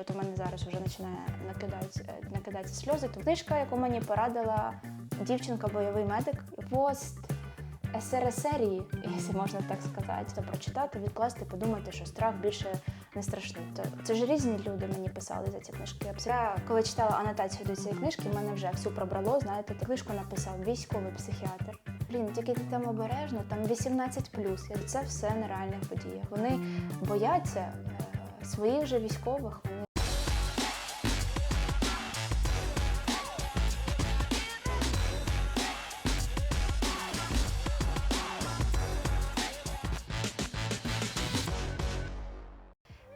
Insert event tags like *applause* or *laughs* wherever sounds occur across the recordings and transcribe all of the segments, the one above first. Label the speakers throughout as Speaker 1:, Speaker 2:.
Speaker 1: От у мене зараз вже починає накидати, накидатися сльози. То книжка, яку мені порадила дівчинка, бойовий медик, пост СРСРії, якщо можна так сказати, то прочитати, відкласти, подумати, що страх більше не страшний. То це ж різні люди мені писали за ці книжки. Я коли читала анотацію до цієї книжки, мене вже всю пробрало. Знаєте, книжку написав військовий психіатр. Блін, тільки ти там обережно, там 18 І Це все на реальних подіях. Вони бояться е, своїх же військових. Вони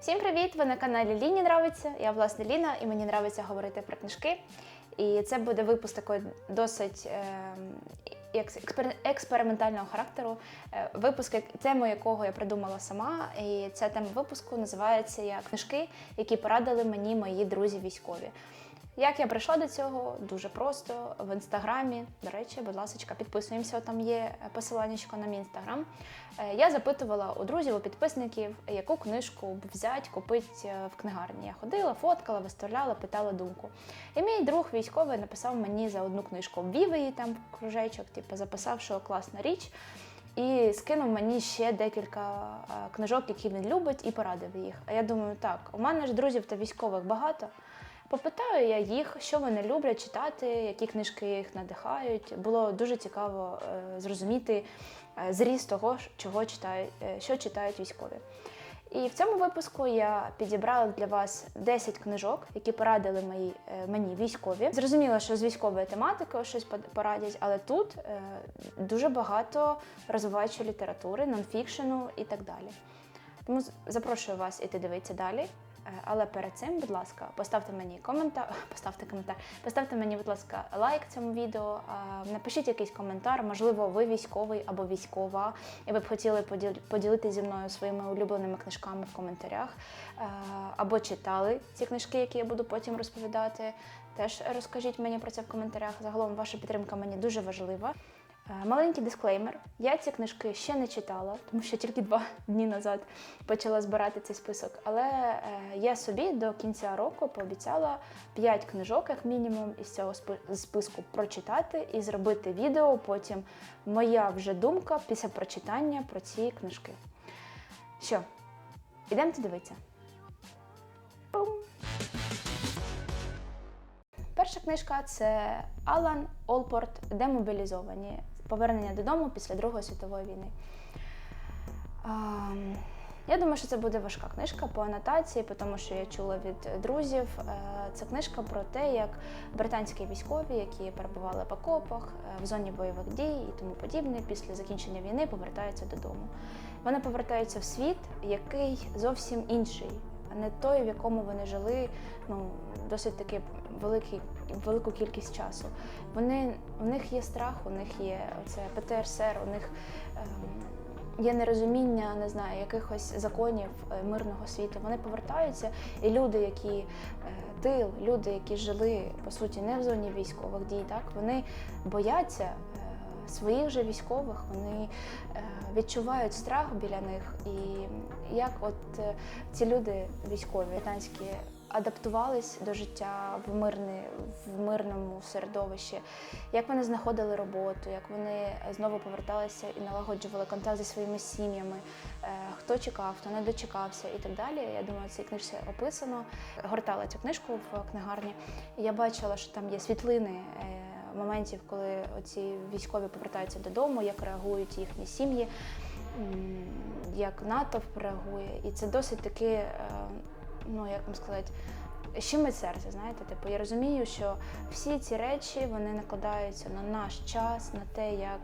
Speaker 1: Всім привіт! Ви на каналі Ліні Нравиться. Я власне Ліна, і мені нравиться говорити про книжки. І це буде випуск такої досить е, експер- експериментального характеру. Е, випуск, тему якого я придумала сама. І ця тема випуску називається як книжки, які порадили мені мої друзі військові. Як я прийшла до цього? Дуже просто в інстаграмі. До речі, будь ласка, підписуємося. Там є посилання на мій інстаграм. Е, Я запитувала у друзів, у підписників, яку книжку взяти, купити е, в книгарні. Я ходила, фоткала, виставляла, питала думку. І мій друг військовий написав мені за одну книжку, обвів її там кружечок, типу, записав, що класна річ. І скинув мені ще декілька е, книжок, які він любить, і порадив їх. А я думаю, так, у мене ж друзів та військових багато. Попитаю я їх, що вони люблять читати, які книжки їх надихають. Було дуже цікаво е, зрозуміти е, зріст того, чого читають, е, що читають військові. І в цьому випуску я підібрала для вас 10 книжок, які порадили мої, мені військові. Зрозуміло, що з військовою тематикою щось порадять, але тут дуже багато розвиваючої літератури, нонфікшену і так далі. Тому запрошую вас іти дивитися далі. Е, Але перед цим, будь ласка, поставте мені коментар, *laughs* поставте коментар, поставте мені, будь ласка, лайк цьому відео, напишіть якийсь коментар. Можливо, ви військовий або військова, і ви б хотіли поділ- поділитися зі мною своїми улюбленими книжками в коментарях, Е, або читали ці книжки, які я буду потім розповідати. Теж розкажіть мені про це в коментарях. Загалом ваша підтримка мені дуже важлива. Е, Маленький дисклеймер. Я ці книжки ще не читала, тому що тільки два *laughs* дні назад почала збирати цей список. Але е, я собі до кінця року пообіцяла 5 книжок, як мінімум, із цього спи- списку прочитати і зробити відео. Потім моя вже думка після прочитання про ці книжки. Що, ідемте дивитися. Пум. Перша книжка це Алан Олпорт Демобілізовані. Повернення додому після Другої світової війни. Я думаю, що це буде важка книжка по анотації, тому що я чула від друзів. Е, Це книжка про те, як британські військові, які перебували в окопах, е, в зоні бойових дій і тому подібне, після закінчення війни повертаються додому. Вони повертаються в світ, який зовсім інший, не той, в якому вони жили ну, досить таки великий, велику кількість часу. Вони, у них є страх, у них є оце ПТСР, у них ем, є нерозуміння, не знаю, якихось законів е, мирного світу. Вони повертаються, і люди, які е, тил, люди, які жили по суті не в зоні військових дій, так вони бояться. Своїх же військових вони е, відчувають страх біля них, і як от е, ці люди військові британські адаптувались до життя в мирне, в мирному середовищі, як вони знаходили роботу, як вони знову поверталися і налагоджували контакт зі своїми сім'ями, е, хто чекав, хто не дочекався і так далі. Я думаю, цій книжці описано. Гортала цю книжку в книгарні, я бачила, що там є світлини. Моментів, коли оці військові повертаються додому, як реагують їхні сім'ї, як натовп реагує. І це досить таки, е, ну як вам сказати, щемить серце, знаєте, типу, я розумію, що всі ці речі вони накладаються на наш час, на те, як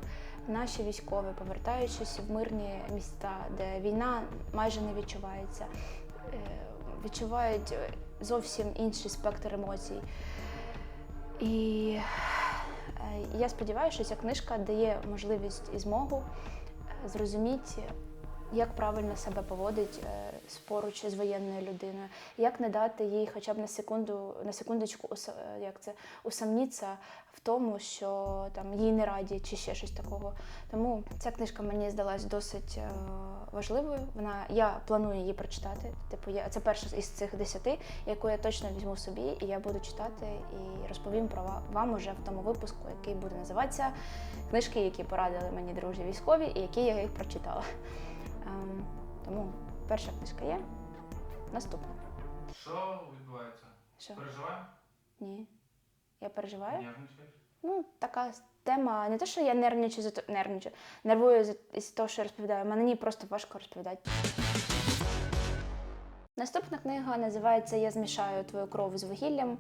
Speaker 1: наші військові, повертаючись в мирні міста, де війна майже не відчувається, е, відчувають зовсім інший спектр емоцій. І е, я сподіваюся, що ця книжка дає можливість і змогу е, зрозуміти як правильно себе поводить е, поруч з воєнною людиною, як не дати їй хоча б на секунду, на секундочку е, як це, усамніться в тому, що там їй не раді чи ще щось такого. Тому ця книжка мені здалась досить е, важливою. Вона я планую її прочитати. Типу, я це перша із цих десяти, яку я точно візьму собі, і я буду читати і розповім про вам уже в тому випуску, який буде називатися книжки, які порадили мені друзі військові, і які я їх прочитала. Ем, тому перша книжка є. Наступна.
Speaker 2: Що відбувається?
Speaker 1: Що?
Speaker 2: Переживаємо?
Speaker 1: Ні. Я переживаю.
Speaker 2: Нервничаєш?
Speaker 1: Ну, така тема. Не те, що я нервничаю за то- нервничаю, нервую за того, що розповідаю. Мені просто важко розповідати. Наступна книга називається Я змішаю твою кров з вугіллям.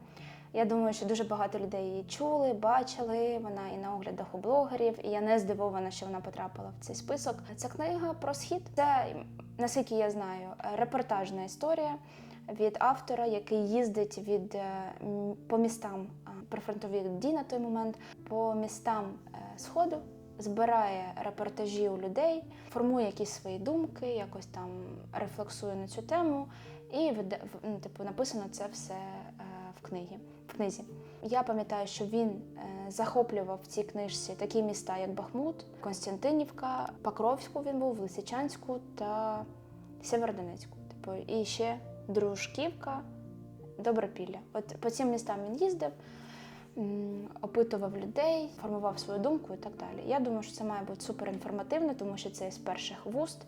Speaker 1: Я думаю, що дуже багато людей її чули, бачили. Вона і на оглядах у блогерів, і я не здивована, що вона потрапила в цей список. Ця книга про схід. Це, наскільки я знаю, репортажна історія від автора, який їздить від е, по містам прифронтових дій на той момент, по містам е, сходу. Збирає репортажі у людей, формує якісь свої думки, якось там рефлексує на цю тему, і ну, типу, написано це все е, в книгі. Книзі. Я пам'ятаю, що він е, захоплював в цій книжці такі міста, як Бахмут, Константинівка, Покровську він був, Лисичанську та Сєвєродонецьку. Типу, і ще Дружківка, Добропілля. От по цим містам він їздив, опитував людей, формував свою думку і так далі. Я думаю, що це має бути супер інформативно, тому що це з перших вуст.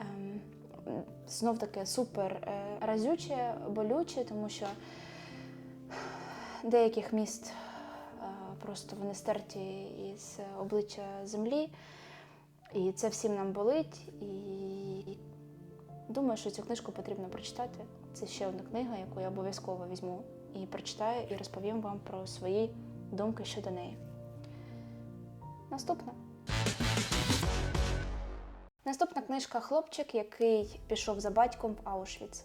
Speaker 1: Ем, знов таки супер е, разюче, болюче, тому що деяких міст е, просто вони стерті із обличчя землі. І це всім нам болить. І думаю, що цю книжку потрібно прочитати. Це ще одна книга, яку я обов'язково візьму і прочитаю, і розповім вам про свої думки щодо неї. Наступна. Наступна книжка Хлопчик, який пішов за батьком в Аушвіц.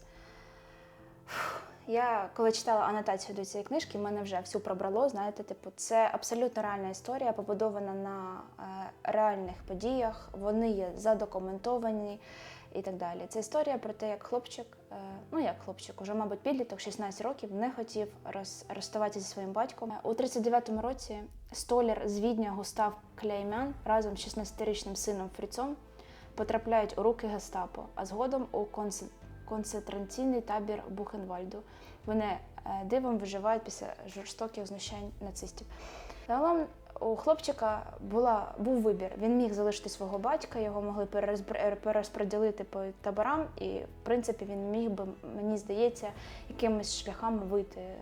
Speaker 1: Я коли читала анотацію до цієї книжки, мене вже всю пробрало. Знаєте, типу, це абсолютно реальна історія, побудована на е, реальних подіях. Вони є задокументовані і так далі. Це історія про те, як хлопчик, е, ну як хлопчик, уже, мабуть, підліток, 16 років, не хотів роз, розставатися зі своїм батьком. У 39-му році столяр з Відня Густав Кляймян разом з 16-річним сином Фріцом потрапляють у руки гестапо, а згодом у концен- концентраційний табір Бухенвальду. Вони е, дивом виживають після жорстоких знущань нацистів. Загалом у хлопчика була, був вибір. Він міг залишити свого батька, його могли перерозбр- перерозподілити по таборам, і в принципі він міг би, мені здається, якимись шляхами вийти е,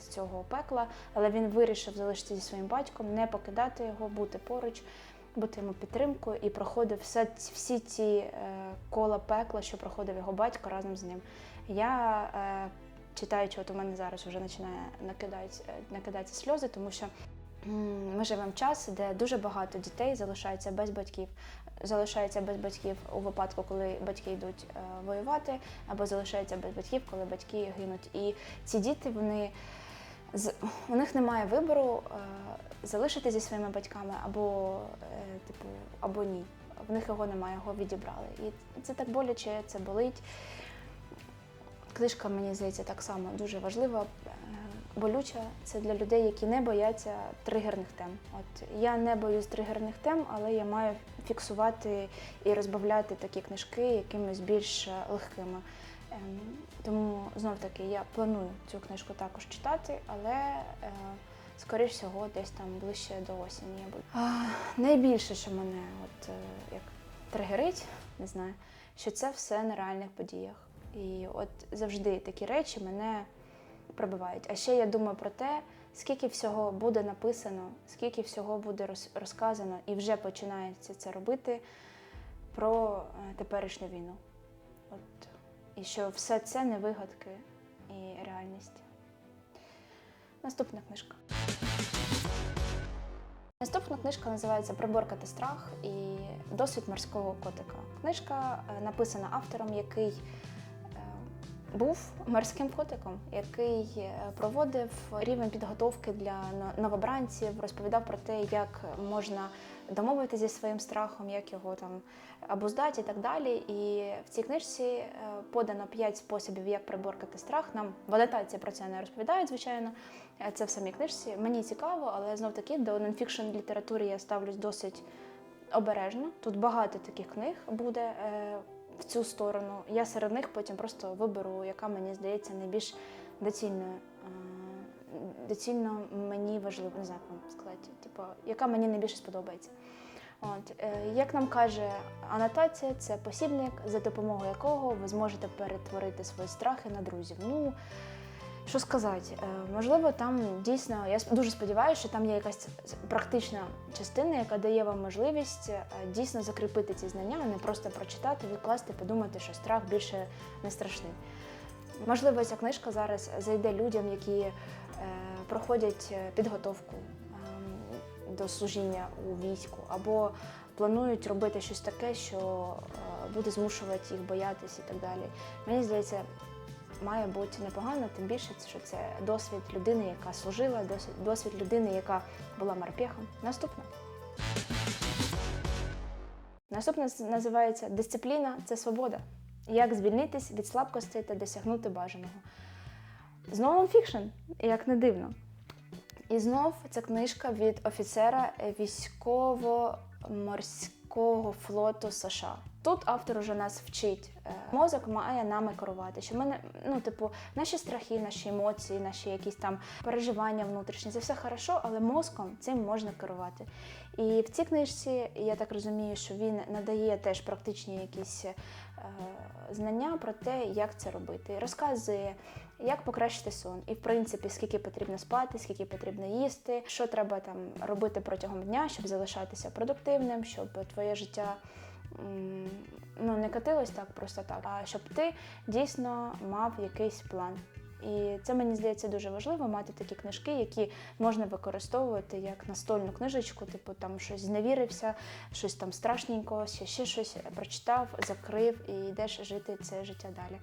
Speaker 1: з цього пекла. Але він вирішив залишитися зі своїм батьком, не покидати його, бути поруч, бути йому підтримкою і проходив все, всі ці е, кола пекла, що проходив його батько разом з ним. Я е, читаючи, от у мене зараз вже починає накидати, накидатися сльози, тому що ми живемо в час, де дуже багато дітей залишаються без батьків. Залишаються без батьків у випадку, коли батьки йдуть е, воювати, або залишаються без батьків, коли батьки гинуть. І ці діти, вони у них немає вибору е, залишитися зі своїми батьками або е, типу, або ні. В них його немає, його відібрали. І це так боляче, це болить. Книжка, мені здається, так само дуже важлива, е, болюча. Це для людей, які не бояться тригерних тем. От я не боюсь тригерних тем, але я маю фіксувати і розбавляти такі книжки якимись більш легкими. Ем, Тому знов таки я планую цю книжку також читати, але е, скоріш всього десь там ближче до осені я буду. Найбільше, що мене от е, як тригерить, не знаю, що це все на реальних подіях. І от завжди такі речі мене пробивають. А ще я думаю про те, скільки всього буде написано, скільки всього буде розказано, і вже починається це робити про е, теперішню війну. От. І що все це не вигадки і реальність. Наступна книжка. Наступна книжка називається Приборкати страх і досвід морського котика. Книжка е, написана автором, який був морським котиком, який е, проводив рівень підготовки для новобранців, розповідав про те, як можна домовитися зі своїм страхом, як його там обуздати і так далі. І в цій книжці е, подано п'ять способів, як приборкати страх. Нам в анотації про це не розповідають, звичайно. Е, Це в самій книжці. Мені цікаво, але знов таки до нонфікшн літератури я ставлюсь досить обережно. Тут багато таких книг буде в цю сторону. Я серед них потім просто виберу, яка мені здається найбільш доцільною. е, Доцільно мені важливо, не знаю, як сказати, типу, яка мені найбільше сподобається. От, е, як нам каже анотація, це посібник, за допомогою якого ви зможете перетворити свої страхи на друзів. Ну, що сказати, Е, можливо, там дійсно, я дуже сподіваюся, що там є якась практична частина, яка дає вам можливість е, дійсно закріпити ці знання, а не просто прочитати, відкласти, подумати, що страх більше не страшний. Можливо, ця книжка зараз зайде людям, які е, проходять підготовку ем, до служіння у війську, або планують робити щось таке, що буде змушувати їх боятись і так далі. Мені здається, має бути непогано, тим більше, що це досвід людини, яка служила, досвід, досвід людини, яка була морпехом. Наступна. Наступна називається Дисципліна це свобода. Як звільнитись від слабкостей та досягнути бажаного. Знову нонфікшн, як не дивно. І знов це книжка від офіцера військово-морського флоту США. Тут автор уже нас вчить. е, Мозок має нами керувати. Що ми ну, типу, наші страхи, наші емоції, наші якісь там переживання внутрішні, це все хорошо, але мозком цим можна керувати. І в цій книжці я так розумію, що він надає теж практичні якісь е, знання про те, як це робити. Розказує, як покращити сон, і в принципі, скільки потрібно спати, скільки потрібно їсти, що треба там робити протягом дня, щоб залишатися продуктивним, щоб твоє життя. Ну, не катилось так просто так, а щоб ти дійсно мав якийсь план. І це мені здається дуже важливо мати такі книжки, які можна використовувати як настольну книжечку, типу там щось зневірився, щось там страшненько, ще, ще щось прочитав, закрив і йдеш жити це життя далі.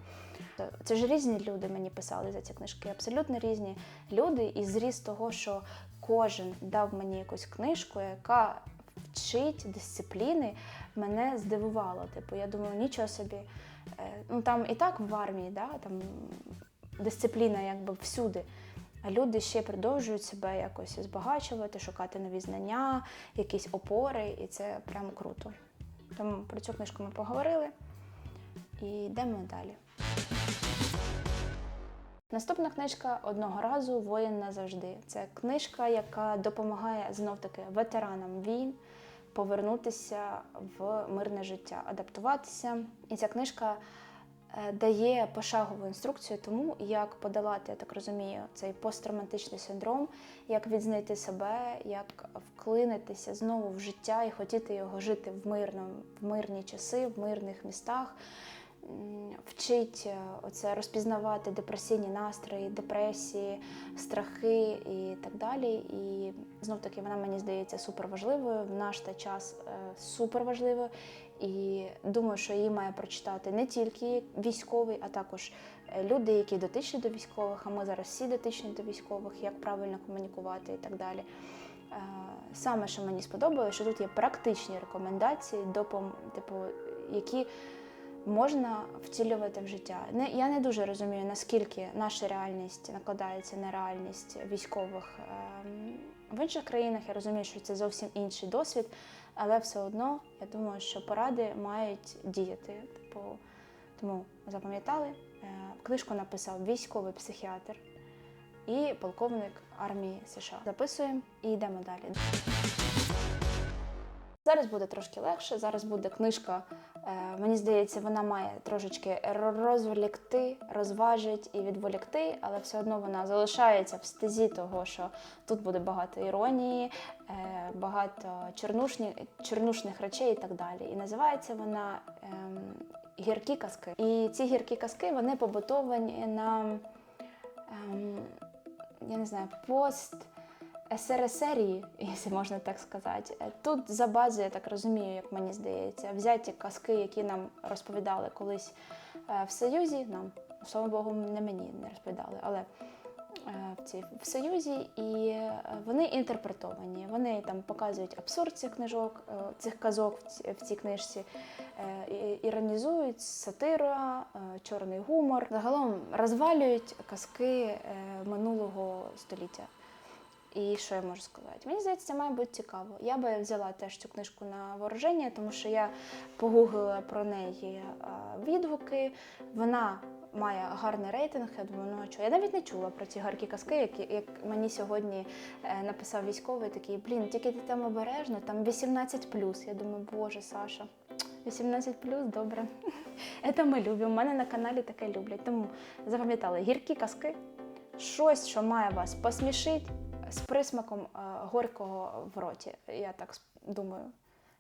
Speaker 1: Це ж різні люди мені писали за ці книжки, абсолютно різні люди, і зріз того, що кожен дав мені якусь книжку, яка вчить дисципліни, мене здивувало. Типу, я думаю, нічого собі. Е, Ну там і так в армії, да, там дисципліна якби всюди. А люди ще продовжують себе якось збагачувати, шукати нові знання, якісь опори, і це прямо круто. Тому про цю книжку ми поговорили і йдемо далі. Наступна книжка одного разу Воїн назавжди. Це книжка, яка допомагає знов-таки ветеранам війн повернутися в мирне життя, адаптуватися. І ця книжка е, дає пошагову інструкцію тому, як подолати, я так розумію, цей посттравматичний синдром, як відзнайти себе, як вклинитися знову в життя і хотіти його жити в мирному, в мирні часи, в мирних містах. Вчить е, оце розпізнавати депресійні настрої, депресії, страхи і так далі. І знов таки вона мені здається супер важливою. В наш та час супер важливою. І думаю, що її має прочитати не тільки військовий, а також е, люди, які дотичні до військових. А ми зараз всі дотичні до військових, як правильно комунікувати і так далі. Е, Саме, що мені сподобалося, що тут є практичні рекомендації, допом, типу, які можна втілювати в життя. Не, я не дуже розумію, наскільки наша реальність накладається на реальність військових ем, в інших країнах. Я розумію, що це зовсім інший досвід, але все одно я думаю, що поради мають діяти. Типу, тому запам'ятали, Е, книжку написав військовий психіатр і полковник армії США. Записуємо і йдемо далі. Зараз буде трошки легше. Зараз буде книжка. е, Мені здається, вона має трошечки розволікти, розважити і відволікти, але все одно вона залишається в стезі того, що тут буде багато іронії, е, багато чорнушні, чорнушних речей і так далі. І називається вона ем, Гіркі казки. І ці гіркі казки вони побутовані на ем, я не знаю, пост. СРСРії, якщо можна так сказати. Тут за базою, я так розумію, як мені здається, взяті казки, які нам розповідали колись е, в Союзі, нам Слава Богу, не мені не розповідали, але е, в, Союзі, і е, вони інтерпретовані. Вони там показують абсурд цих книжок, цих казок в цій книжці, іронізують сатира, чорний гумор. Загалом розвалюють казки минулого століття. І що я можу сказати? Мені здається, це має бути цікаво. Я би взяла теж цю книжку на вооруження, тому що я погуглила про неї відгуки. Вона має гарний рейтинг. Я думаю, ну а чого? Я навіть не чула про ці гаркі казки, які як мені сьогодні е, написав військовий такий, блін, тільки ти там обережно, там 18 Я думаю, боже, Саша. 18 добре. *laughs* Це ми любимо. У мене на каналі таке люблять. Тому запам'ятали гіркі казки, щось, що має вас посмішити з присмаком е, горького в роті. Я так думаю.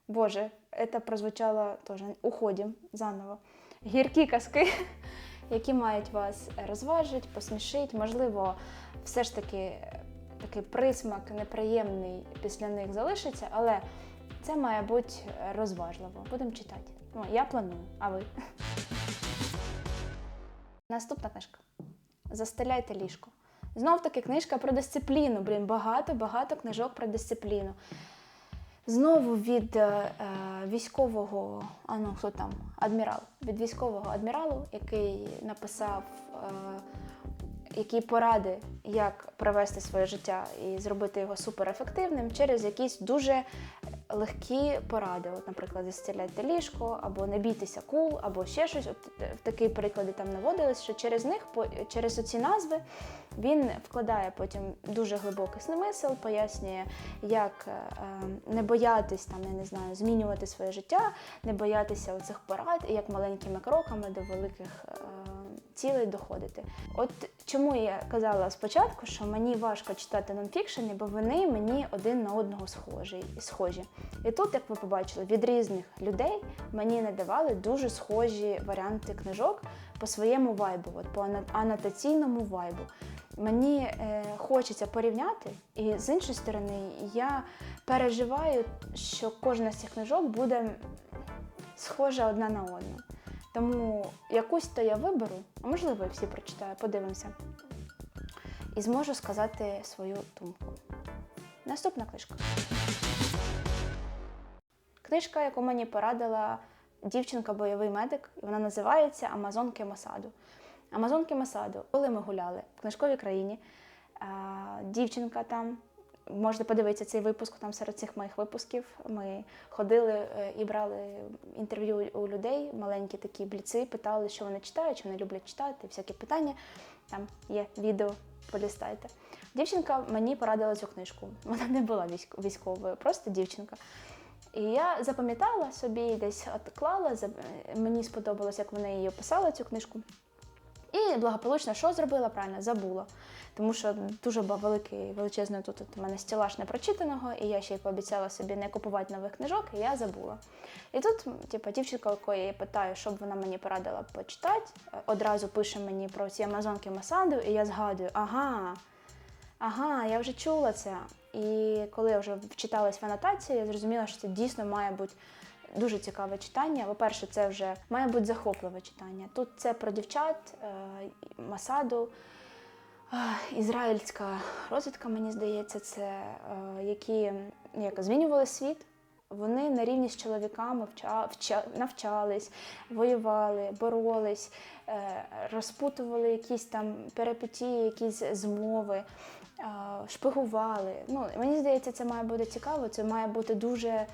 Speaker 1: Боже, це прозвучало теж. Уходім заново. Гіркі казки, *laughs* які мають вас розважити, посмішити. Можливо, все ж таки такий присмак неприємний після них залишиться, але це має бути розважливо. Будемо читати. Ну, я планую, а ви? *laughs* Наступна книжка. Застеляйте ліжко. Знов таки книжка про дисципліну. Блін, багато-багато книжок про дисципліну. Знову від е, е, військового, а ну хто там, адмірал, від військового адміралу, який написав, е, які поради, як провести своє життя і зробити його суперефективним через якісь дуже легкі поради. От, наприклад, застеляйте ліжко, або не бійтеся кул, або ще щось. От е, такі приклади там наводились, що через них, через оці назви, він вкладає потім дуже глибокий смисл, пояснює, як е, е, не боятись там, я не знаю, змінювати своє життя, не боятися оцих порад, і як маленькими кроками до великих цілей доходити. От чому я казала спочатку, що мені важко читати нонфікшени, бо вони мені один на одного схожі. схожі. І тут, як ви побачили, від різних людей мені надавали дуже схожі варіанти книжок по своєму вайбу, от по анотаційному вайбу. Мені е, хочеться порівняти, і з іншої сторони, я переживаю, що кожна з цих книжок буде схожа одна на одну. Тому якусь то я виберу, а можливо, і всі прочитаю, подивимося. І зможу сказати свою думку. Наступна книжка. Книжка, яку мені порадила дівчинка бойовий медик, і вона називається Амазонки Масаду. Амазонки Масаду. Коли ми гуляли в книжковій країні, дівчинка там. Можете подивитися цей випуск там серед цих моїх випусків. Ми ходили е, і брали інтерв'ю у людей, маленькі такі бліци, питали, що вони читають, чи вони люблять читати, всякі питання. Там є відео, полістайте. Дівчинка мені порадила цю книжку. *laughs* Вона не була військовою, просто дівчинка. І я запам'ятала собі, десь отклала, мені сподобалось, як вона її описала, цю книжку. І благополучно, що зробила правильно, забула. Тому що дуже великий, величезний тут, у мене стілаж непрочитаного, і я ще й пообіцяла собі не купувати нових книжок, і я забула. І тут, типу, дівчинка, якої я питаю, щоб вона мені порадила почитати, е, одразу пише мені про ці амазонки Масаду, і я згадую, ага, ага, я вже чула це. І коли я вже вчиталась в анотації, я зрозуміла, що це дійсно має бути дуже цікаве читання. По-перше, це вже має бути захопливе читання. Тут це про дівчат, е, Масаду, ізраїльська розвідка, мені здається, це е, які як, змінювали світ. Вони на рівні з чоловіками вча, вча, навчались, воювали, боролись, е, розпутували якісь там перипетії, якісь змови, е, шпигували. Ну, мені здається, це має бути цікаво, це має бути дуже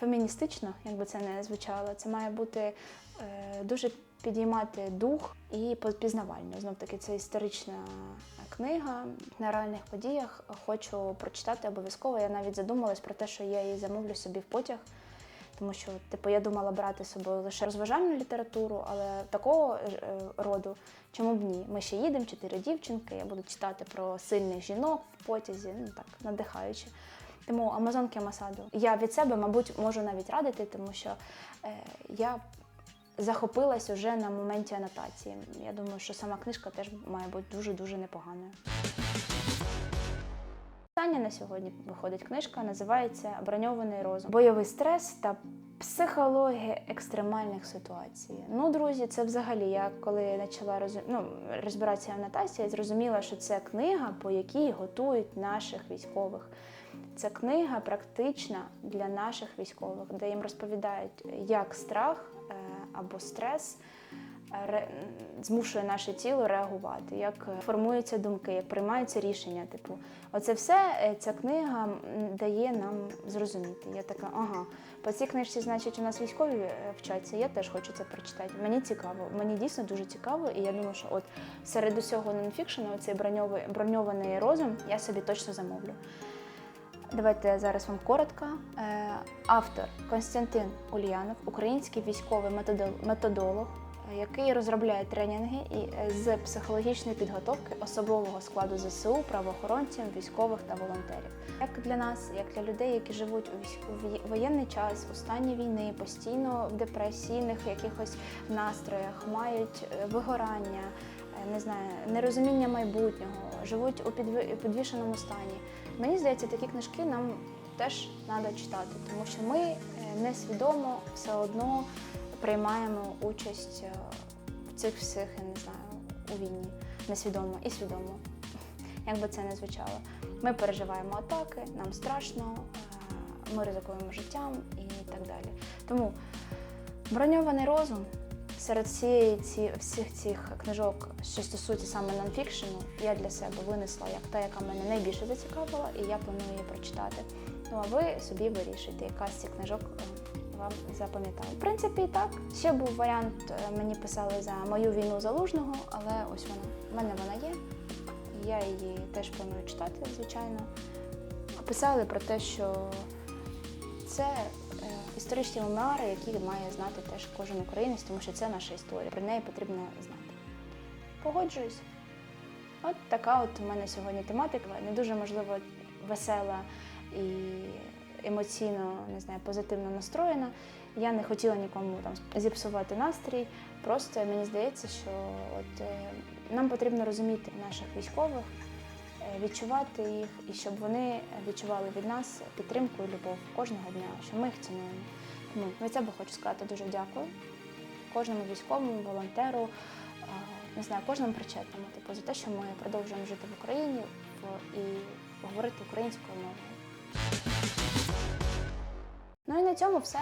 Speaker 1: феміністично, як би це не звучало. Це має бути дуже підіймати дух і пізнавально. Знов таки, це історична книга на реальних подіях. Хочу прочитати обов'язково. Я навіть задумалась про те, що я її замовлю собі в потяг. Тому що, типу, я думала брати з собою лише розважальну літературу, але такого е, роду, чому б ні? Ми ще їдемо, чотири дівчинки, я буду читати про сильних жінок в потязі, ну так, надихаюче. Тому Амазонки Масаду. Я від себе, мабуть, можу навіть радити, тому що е, я захопилась уже на моменті анотації. Я думаю, що сама книжка теж має бути дуже-дуже непоганою. Остання на сьогодні виходить книжка, називається Броньований розум. Бойовий стрес та психологія екстремальних ситуацій. Ну, друзі, це взагалі я коли почала розум... ну, розбиратися в анотації, я зрозуміла, що це книга, по якій готують наших військових. Це книга практична для наших військових, де їм розповідають, як страх е, або стрес ре- змушує наше тіло реагувати, як е, формуються думки, як приймаються рішення. Типу, оце все е, ця книга дає нам зрозуміти. Я така, ага, по цій книжці, значить, у нас військові е, вчаться. Я теж хочу це прочитати. Мені цікаво, мені дійсно дуже цікаво, і я думаю, що от серед усього нонфікшену, цей броньований розум, я собі точно замовлю. Давайте зараз вам коротко. Е, Автор Константин Ульянов, український військовий методол- методолог, е, який розробляє тренінги е, з психологічної підготовки особового складу ЗСУ, правоохоронців, військових та волонтерів. Як для нас, як для людей, які живуть у воєнний час, у стані війни, постійно в депресійних якихось настроях, мають вигорання, не знаю, нерозуміння майбутнього, живуть у підві- підвішеному стані. Мені здається, такі книжки нам теж треба читати, тому що ми е, несвідомо все одно приймаємо участь е, в цих всіх, я не знаю, у війні. Несвідомо і свідомо, *laughs* як би це не звучало. Ми переживаємо атаки, нам страшно, е, ми ризикуємо життям і так далі. Тому броньований розум серед всієї ці, всіх цих книжок, що стосуються саме нонфікшену, я для себе винесла як та, яка мене найбільше зацікавила, і я планую її прочитати. Ну а ви собі вирішуйте, яка з цих книжок е, вам запам'ятала. В принципі, так. Ще був варіант, е, мені писали за мою війну залужного, але ось вона. В мене вона є. Я її теж планую читати, звичайно. Писали про те, що це історичні мемуари, які має знати теж кожен українець, тому що це наша історія. Про неї потрібно знати. Погоджуюсь. От така от у мене сьогодні тематика. Не дуже можливо весела і емоційно, не знаю, позитивно настроєна. Я не хотіла нікому там зіпсувати настрій. Просто мені здається, що от, е, нам потрібно розуміти наших військових, відчувати їх, і щоб вони відчували від нас підтримку і любов кожного дня, що ми їх цінуємо. Тому від себе хочу сказати дуже дякую кожному військовому, волонтеру, не знаю, кожному причетному, типу, за те, що ми продовжуємо жити в Україні і говорити українською мовою. Ну і на цьому все.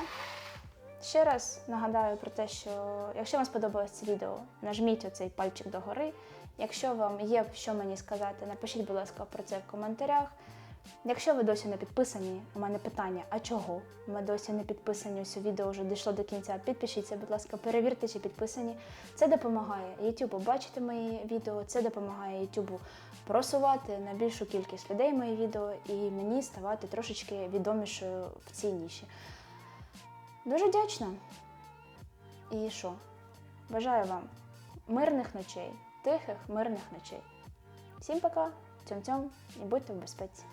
Speaker 1: Ще раз нагадаю про те, що якщо вам сподобалось це відео, нажміть оцей пальчик догори. Якщо вам є що мені сказати, напишіть, будь ласка, про це в коментарях. Якщо ви досі не підписані, у мене питання, а чого? Ми досі не підписані, ось відео вже дійшло до кінця. Підпишіться, будь ласка, перевірте, чи підписані. Це допомагає YouTube бачити мої відео, це допомагає YouTube просувати на більшу кількість людей мої відео і мені ставати трошечки відомішою в цій ніші. Дуже вдячна. І що? Бажаю вам мирних ночей, тихих, мирних ночей. Всім пока, цьом-цьом і будьте в безпеці.